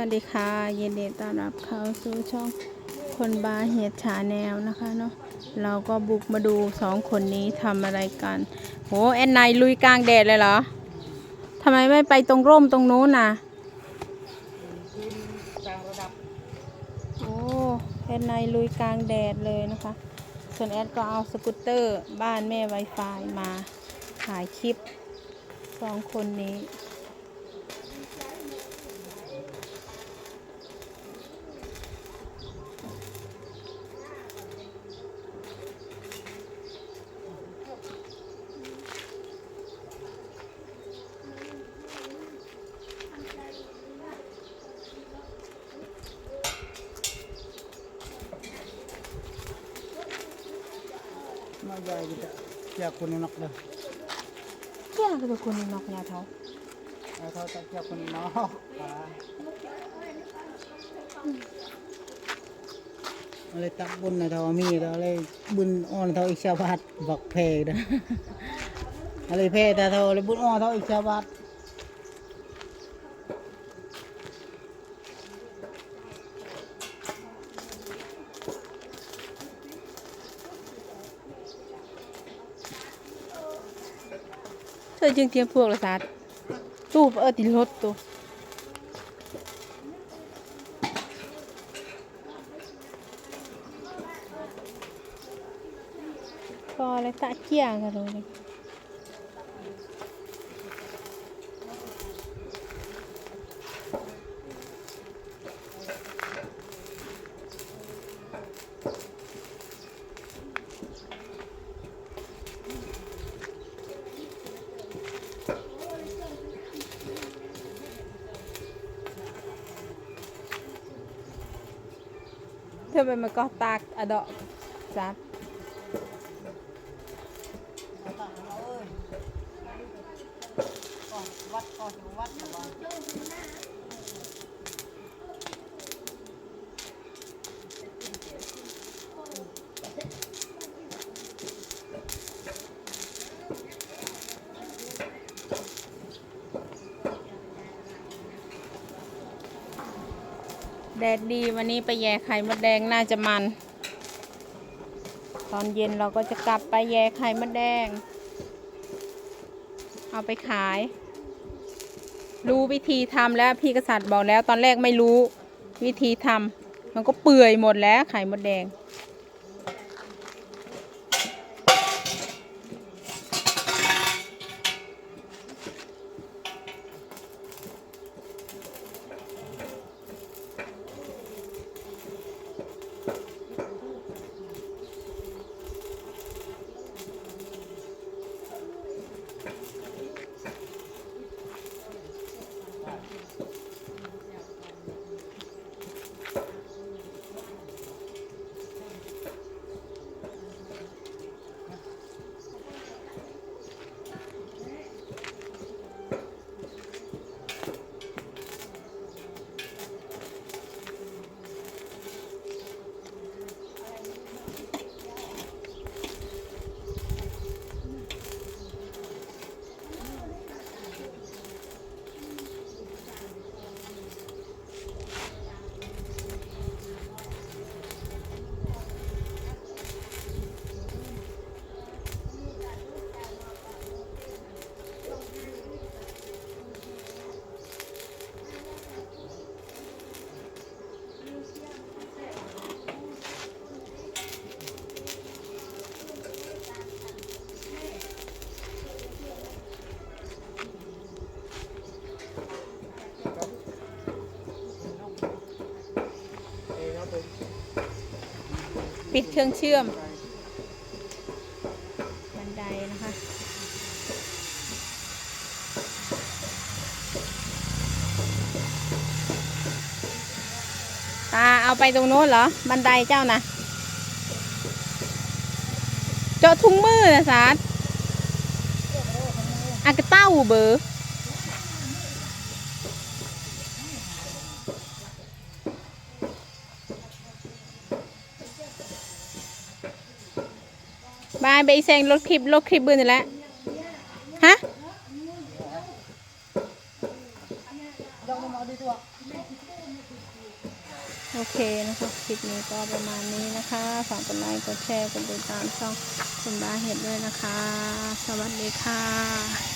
วัสดีค่ะยินดีต้อนรับเข้าสู่ช่องคนบาเฮดชาแนลนะคะเนาะเราก็บุกมาดูสองคนนี้ทำอะไรกันโหแอนไนลุยกลางแดดเลยเหรอทำไมไม่ไปตรงร่มตรงนู้นน่ะโอ้แอนไนลุยกลางแดดเลยนะคะ ส่วนแอดก็เอาสกูตเตอร์บ้านแม่ไวไฟมาถ่ายคลิปสองคนนี้ Magaya kita. Kaya ko ninak na. Kaya ka ko ninok niya to? Ay tao ta kaya ko ninak. Ah. Ale tak bun na tao mi tao ale bun on tao ik sa bat bak phe da. Ale phe ta tao ale bun on tao ik sa bat. อจึงเตรียมพวกละสัตว์ตู้เออติรถตู้พอเลยตะเกียงกันเลย ทำไมมันก็ตากอะดอกสัตว์วัดก็วัดนะว่ แดดดีวันนี้ไปแย่ไข่มดแดงน่าจะมัน ตอนเย็นเราก็จะกลับไปแย่ไข่มดแดง เอาไปขาย รู้วิธีทำแล้วพี่กษัตริย์บอกแล้วตอนแรกไม่รู้วิธีทำมันก็เปื่อยหมดแล้วไข่มดแดง ปิดเครื่องเชื่อม บันไดนะคะ ตาเอาไปตรงโน้นเหรอ บันไดเจ้านะเจาะทุ่งมือนะสาดอากระเต้าเบอร์ บายไปอีแซงรถคลิปรถคลิปบืนแล้วฮะโอเคนะคะคลิปนี้ก็ประมาณนี้นะคะฝากกดไลค์กดแชร์กดติดตามช่องคุณบ้าเห็ดด้วยนะคะ สวัสดีค่ะ